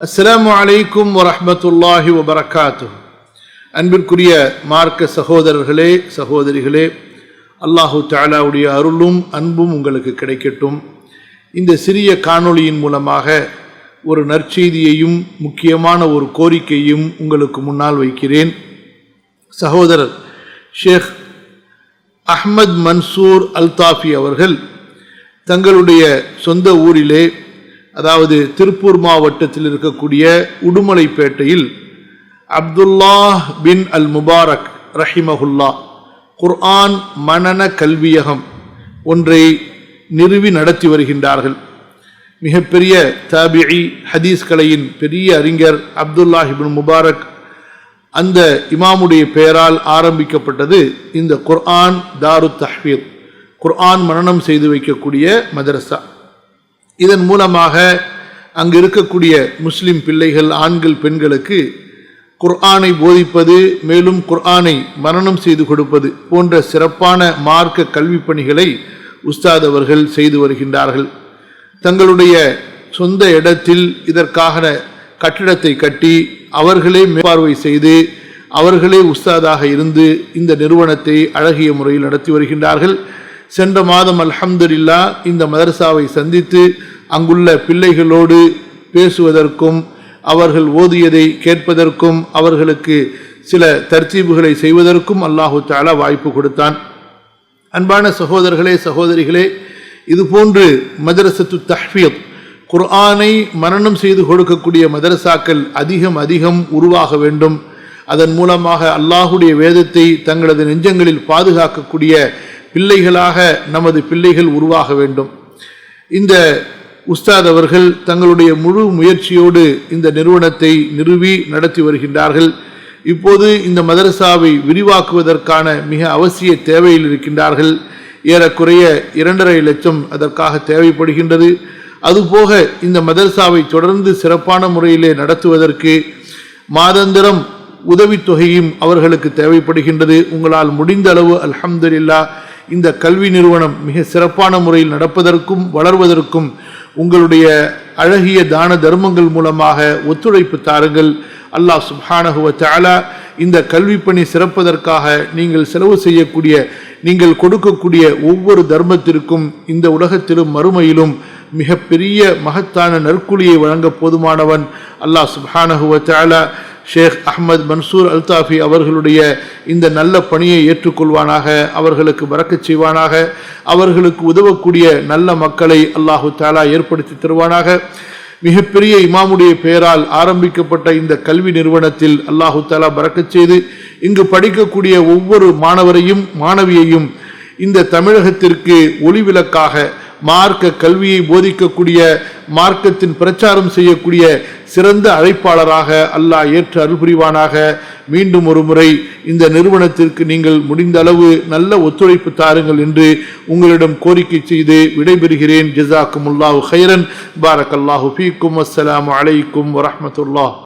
அஸ்லாம் வலைக்கும் வரமத்துல்லாஹி வபரகாத்து அன்பிற்குரிய மார்க்க சகோதரர்களே சகோதரிகளே அல்லாஹு தாலாவுடைய அருளும் அன்பும் உங்களுக்கு கிடைக்கட்டும். இந்த சிறிய காணொளியின் மூலமாக ஒரு நற்செய்தியையும் முக்கியமான ஒரு கோரிக்கையும் உங்களுக்கு முன்னால் வைக்கிறேன். சகோதரர் ஷேக் அஹ்மத் மன்சூர் அல்தாஃபி அவர்கள் தங்களுடைய சொந்த ஊரிலே அதாவது திருப்பூர் மாவட்டத்தில் இருக்கக்கூடிய உடுமலைப்பேட்டையில் அப்துல்லா பின் அல் முபாரக் ரஹிமஹுல்லா குர்ஆன் மனன கல்வியகம் ஒன்றை நிறுவி நடத்தி வருகின்றார்கள். மிகப்பெரிய தாபிஇ ஹதீஸ் கலையின் பெரிய அறிஞர் அப்துல்லாஹிபின் முபாரக் அந்த இமாமுடைய பெயரால் ஆரம்பிக்கப்பட்டது இந்த குர்ஆன் தாரு தஹ்வீர் குர்ஆன் மனனம் செய்து வைக்கக்கூடிய மதரசா. இதன் மூலமாக அங்கு இருக்கக்கூடிய முஸ்லிம் பிள்ளைகள் ஆண்கள் பெண்களுக்கு குர்ஆனை போதிப்பது மேலும் குர்ஆனை மரணம் செய்து கொடுப்பது போன்ற சிறப்பான மார்க்க கல்வி பணிகளை உஸ்தாத் அவர்கள் செய்து வருகின்றார்கள். தங்களுடைய சொந்த இடத்தில் இதற்காக கட்டிடத்தை கட்டி அவர்களே மேற்பார்வை செய்து அவர்களே உஸ்தாதாக இருந்து இந்த நிறுவனத்தை அழகிய முறையில் நடத்தி வருகின்றார்கள். சென்ற மாதம் அல்ஹம்துல்லா இந்த மதரசாவை சந்தித்து அங்குள்ள பிள்ளைகளோடு பேசுவதற்கும் அவர்கள் ஓதியதை கேட்பதற்கும் அவர்களுக்கு சில தர்த்தீபுகளை செய்வதற்கும் அல்லாஹு தாலா வாய்ப்பு கொடுத்தான். அன்பான சகோதரர்களே சகோதரிகளே இதுபோன்று மதரசத்து தஹ்ஃபீத் குர்ஆனை மரணம் செய்து கொடுக்கக்கூடிய மதரசாக்கள் அதிகம் அதிகம் உருவாக வேண்டும். அதன் மூலமாக அல்லாஹுடைய வேதத்தை தங்களது நெஞ்சங்களில் பாதுகாக்கக்கூடிய பிள்ளைகளாக நமது பிள்ளைகள் உருவாக வேண்டும். இந்த உஸ்தாத் அவர்கள் தங்களுடைய முழு முயற்சியோடு இந்த நிறுவனத்தை நிறுவி நடத்தி வருகின்றார்கள். இப்போது இந்த மதரசாவை விரிவாக்குவதற்கான மிக அவசிய தேவையில் இருக்கின்றார்கள். ஏறக்குறைய இரண்டரை லட்சம் அதற்காக தேவைப்படுகின்றது. அதுபோக இந்த மதரசாவை தொடர்ந்து சிறப்பான முறையிலே நடத்துவதற்கு மாதந்திரம் உதவித்தொகையும் அவர்களுக்கு தேவைப்படுகின்றது. உங்களால் முடிந்த அளவு அல்ஹம்துலில்லா இந்த கல்வி நிறுவனம் மிக சிறப்பான முறையில் நடப்பதற்கும் வளர்வதற்கும் உங்களுடைய அழகிய தான தர்மங்கள் மூலமாக ஒத்துழைப்பு தாருங்கள். அல்லாஹ் சுப்ஹானஹுவ தாலா இந்த கல்வி பணி சிறப்பதற்காக நீங்கள் செலவு செய்யக்கூடிய நீங்கள் கொடுக்கக்கூடிய ஒவ்வொரு தர்மத்திற்கும் இந்த உலகத்திலும் மறுமையிலும் மிகப்பெரிய மகத்தான நற்குழியை வழங்க போதுமானவன் அல்லாஹ் சுப்ஹானஹுவ தாலா ஷேக் அஹ்மத் மன்சூர் அல்தாஃபி அவர்களுடைய இந்த நல்ல பணியை ஏற்றுக்கொள்வானாக அவர்களுக்கு பறக்கச் செய்வானாக அவர்களுக்கு உதவக்கூடிய நல்ல மக்களை அல்லாஹு தாலா ஏற்படுத்தி தருவானாக. மிகப்பெரிய இமாமுடைய பெயரால் ஆரம்பிக்கப்பட்ட இந்த கல்வி நிறுவனத்தில் அல்லாஹு தாலா பறக்கச் செய்து இங்கு படிக்கக்கூடிய ஒவ்வொரு மாணவரையும் மாணவியையும் இந்த தமிழகத்திற்கு ஒளிவிளக்காக மார்க்க கல்வியை போதிக்கக்கூடிய மார்க்கத்தின் பிரச்சாரம் செய்யக்கூடிய சிறந்த அழைப்பாளராக அல்லாஹ் ஏற்று அருள் புரிவானாக மீண்டும் ஒரு முறை இந்த நிறுவனத்திற்கு நீங்கள் முடிந்த அளவு நல்ல ஒத்துழைப்பு தாருங்கள் என்று உங்களிடம் கோரிக்கை செய்து விடைபெறுகிறேன். ஜிசாக்கும் அல்லாஹு ஹைரன் பாரக் அல்லாஹு ஃபீக்கும். அஸ்லாம் அலைக்கும் வரமத்துல்லா